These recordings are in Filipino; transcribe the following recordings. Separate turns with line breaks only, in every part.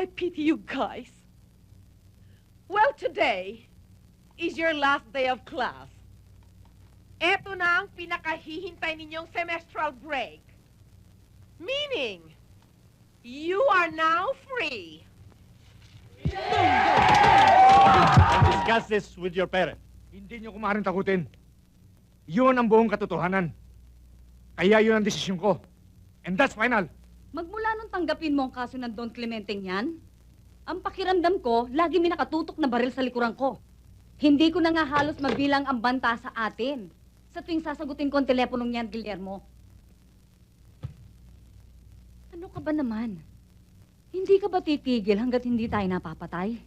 I pity you guys. Well, today is your last day of class. Eto na ang pinakahihintay ninyong semestral break. Meaning, you are now free.
Discuss this with your parents.
Hindi niyo kumarin takutin. Yun ang buong katotohanan. Kaya yun ang desisyon ko. And that's final.
Magmula nung tanggapin mo ang kaso ng Don Clemente yan, ang pakiramdam ko, lagi may nakatutok na baril sa likuran ko. Hindi ko na nga halos mabilang ang banta sa atin. Sa tuwing sasagutin ko ang telepono niyan, Guillermo. Ano ka ba naman? Hindi ka ba titigil hanggat hindi tayo napapatay?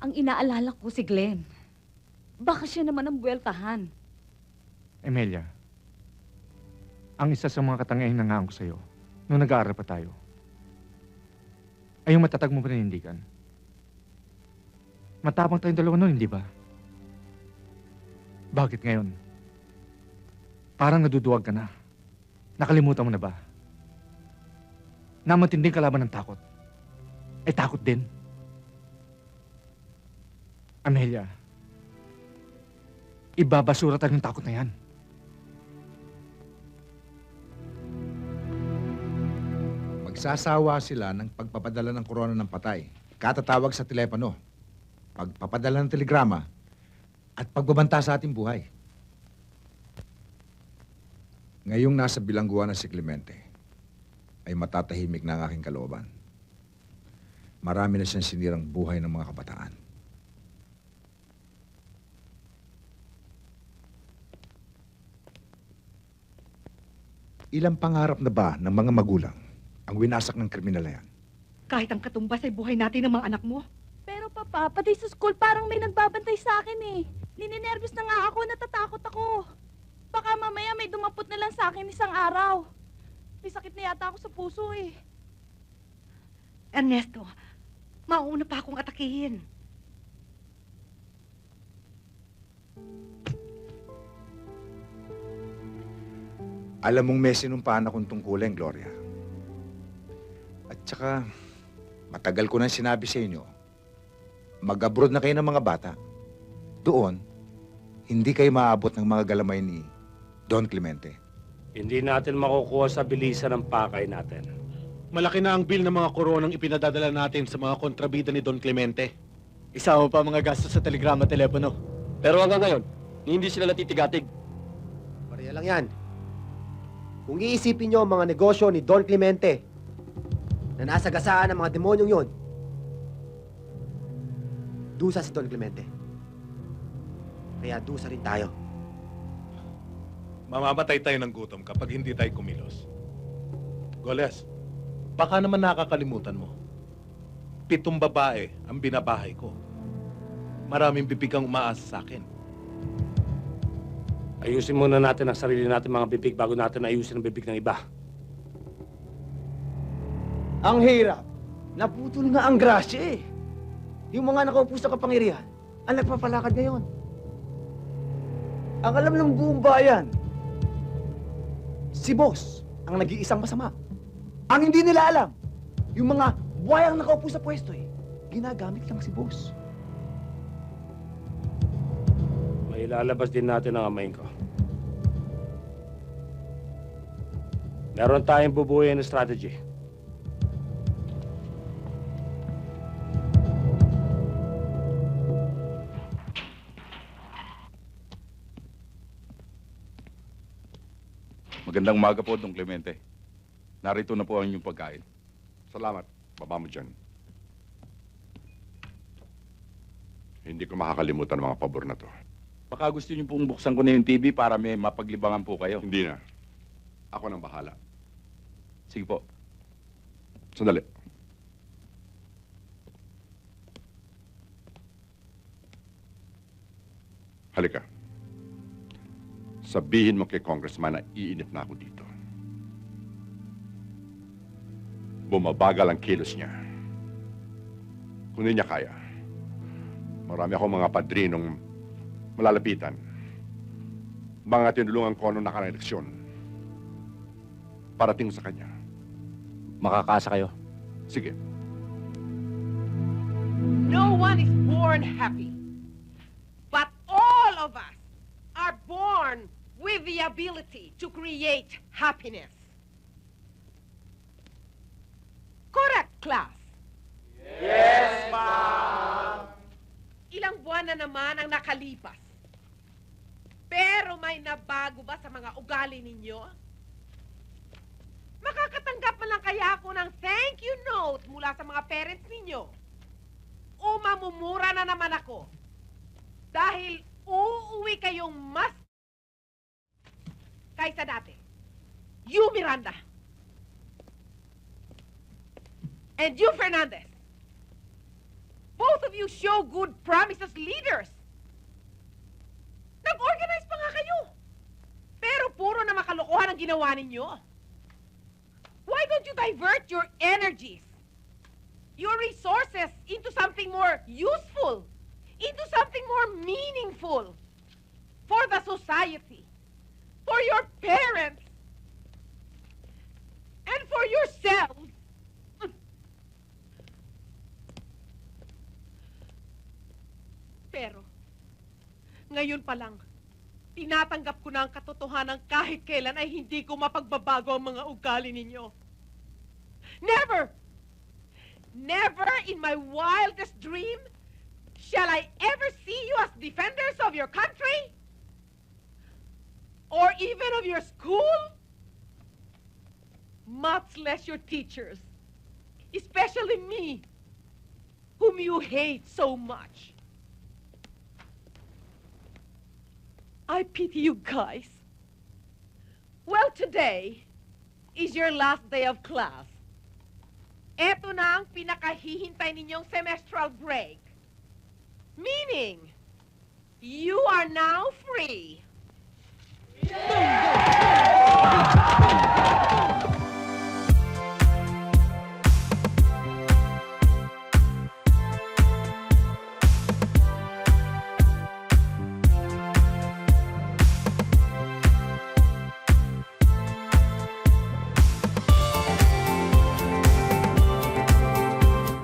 Ang inaalala ko si Glenn. Baka siya naman ang buweltahan.
Emilia, ang isa sa mga katangiang nangaan ko sa'yo nung nag-aaral pa tayo ay yung matatag mo paninindigan. Matapang tayong dalawa noon, hindi ba? Bakit ngayon? Parang naduduwag ka na. Nakalimutan mo na ba? Na matinding kalaban ng takot. Ay takot din. Amelia, ibabasura tayo ng takot na yan.
Magsasawa sila ng pagpapadala ng korona ng patay, katatawag sa telepono, pagpapadala ng telegrama, at pagbabanta sa ating buhay. Ngayong nasa bilangguan na si Clemente, ay matatahimik na ang aking kalooban. Marami na siyang sinirang buhay ng mga kabataan. Ilang pangarap na ba ng mga magulang ang winasak ng kriminal na yan?
Kahit ang katumbas ay buhay natin ng mga anak mo.
Pero papa, pati sa school parang may nagbabantay sa akin eh. Nininervous na nga ako, natatakot ako. Baka mamaya may dumapot na lang sa akin isang araw. May sakit na yata ako sa puso eh.
Ernesto, mauuna pa akong atakihin.
Alam mong may sinumpaan akong tungkulin, Gloria. At saka, matagal ko na sinabi sa inyo, mag-abroad na kayo ng mga bata. Doon, hindi kayo maabot ng mga galamay ni Don Clemente.
Hindi natin makukuha sa bilisan ng pakay natin.
Malaki na ang bill ng mga koronang ipinadadala natin sa mga kontrabida ni Don Clemente.
Isama pa mga gastos sa telegrama telepono.
Pero hanggang ngayon, hindi sila natitigatig.
Pareha lang yan. Kung iisipin nyo ang mga negosyo ni Don Clemente na nasa gasaan ng mga demonyong yon, dusa si Don Clemente. Kaya dusa rin tayo.
Mamamatay tayo ng gutom kapag hindi tayo kumilos. Goles, baka naman nakakalimutan mo. Pitong babae ang binabahay ko. Maraming bibig ang umaasa sa akin.
Ayusin muna natin ang sarili natin mga bibig bago natin ayusin ang bibig ng iba.
Ang hirap. Naputol nga ang grasya eh. Yung mga nakaupo sa kapangyarihan, ang nagpapalakad ngayon. Ang alam ng buong bayan, si boss ang nag-iisang masama. Ang hindi nila alam, yung mga buhayang nakaupo sa pwesto eh, ginagamit lang si boss.
May ilalabas din natin ang amain ko. Meron tayong bubuhayin na strategy.
Magandang umaga po, Dong Clemente. Narito na po ang inyong pagkain. Salamat. Baba mo dyan. Hindi ko makakalimutan ang mga pabor na to. Baka gusto niyo pong buksan ko na yung TV para may mapaglibangan po kayo. Hindi na. Ako nang bahala. Sige po. Sandali. Halika. Sabihin mo kay Congressman na iinip na ako dito. Bumabagal ang kilos niya. Kung hindi niya kaya, marami akong mga padrinong malalapitan. Mga tinulungan ko nung nakarang eleksyon. parating sa kanya.
Makakasa kayo.
Sige.
No one is born happy. But all of us are born with the ability to create happiness. Correct, class? Yes, ma'am! Ilang buwan na naman ang nakalipas. Pero may nabago ba sa mga ugali ninyo? Makakatanggap man lang kaya ako ng thank you note mula sa mga parents ninyo o mamumura na naman ako. Dahil uuwi kayong mas kaysa dati. You, Miranda. And you, Fernandez. Both of you show good promise as leaders. Nag-organize pa nga kayo. Pero puro na makalokohan ang ginawa ninyo. Why don't you divert your energies your resources into something more useful, into something more meaningful for the society, parents, and for yourselves. Pero, ngayon pa lang, tinatanggap ko na ang katotohanan kahit kailan ay hindi ko mapagbabago ang mga ugali ninyo. Never! Never in my wildest dream shall I ever see you as defenders of your country or even of your school, much less your teachers, especially me, whom you hate so much. I pity you guys. Well, today is your last day of class. Eto na ang pinakahihintay ninyong semestral break. Meaning, you are now free. Bingo!